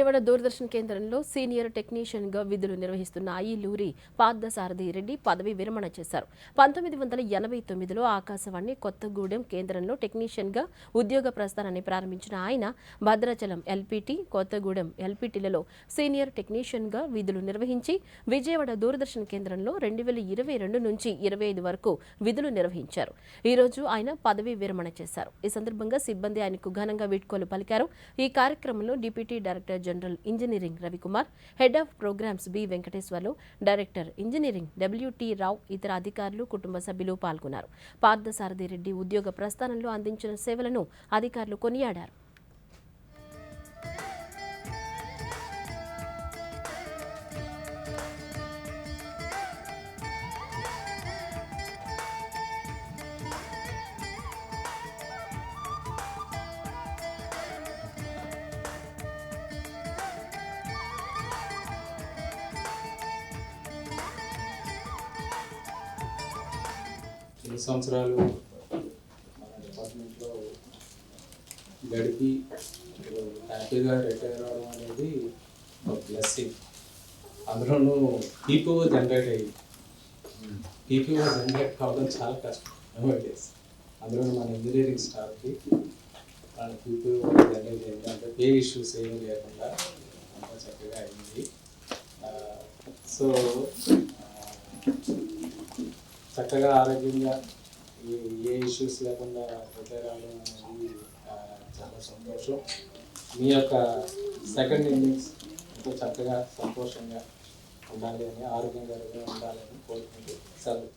విజయవాడ దూరదర్శన్ కేంద్రంలో సీనియర్ టెక్నీషియన్గా విధులు నిర్వహిస్తున్న అయ్యిలూరి పార్థసారథి రెడ్డి పదవి విరమణ చేశారు. పంతొమ్మిది వందల ఎనభై తొమ్మిదిలో ఆకాశవాణి కొత్తగూడెం కేంద్రంలో టెక్నీషియన్గా ఉద్యోగ ప్రస్థానాన్ని ప్రారంభించిన ఆయన భద్రాచలం ఎల్పిటి కొత్తగూడెం ఎల్పిటిలలో సీనియర్ టెక్నీషియన్గా విధులు నిర్వహించి విజయవాడ దూరదర్శన్ కేంద్రంలో రెండు వేల ఇరవై రెండు నుంచి ఇరవై ఐదు వరకు విధులు నిర్వహించారు. ఈ రోజు ఆయన పదవీ విరమణ చేశారు. ఈ సందర్భంగా సిబ్బంది ఆయనకు ఘనంగా వీడ్కోలు పలికారు. ఈ కార్యక్రమంలో deputy director general engineering Ravikumar head of programs B Venkateswarlu director engineering WT Rao ఇతర అధికారులు కుటుంబ సభ్యులు పాల్గొన్నారు. పార్థసారథి రెడ్డి ఉద్యోగ ప్రస్థానంలో అందించిన సేవలను అధికారులు కొనియాడారు. ఎన్ని సంవత్సరాలు? మన డిపార్ట్మెంట్లో గడిపి హ్యాపీగా రిటైర్ అవ్వడం అనేది ఒక బ్లెస్సింగ్. అందులోనూ పీపీఓ జనరేట్ అయ్యి పీపీఓ జనరేట్ కావడం చాలా కష్టం డేస్ అందులో మన ఇంజనీరింగ్ స్టాఫ్కి మన పీపీఓ జనరేట్ అయింది అంటే ఏ ఇష్యూస్ ఏమీ లేకుండా అంతా చక్కగా అయింది. సో చక్కగా ఆరోగ్యంగా ఏ ఏ ఇష్యూస్ లేకుండా రిటైర్ అవ్వడం అనేది చాలా సంతోషం. మీ యొక్క సెకండ్ ఇన్నింగ్స్ ఎంతో చక్కగా సంతోషంగా ఉండాలి అని ఆరోగ్యంగా ఉండాలని కోరుకుంటూ సెలవు.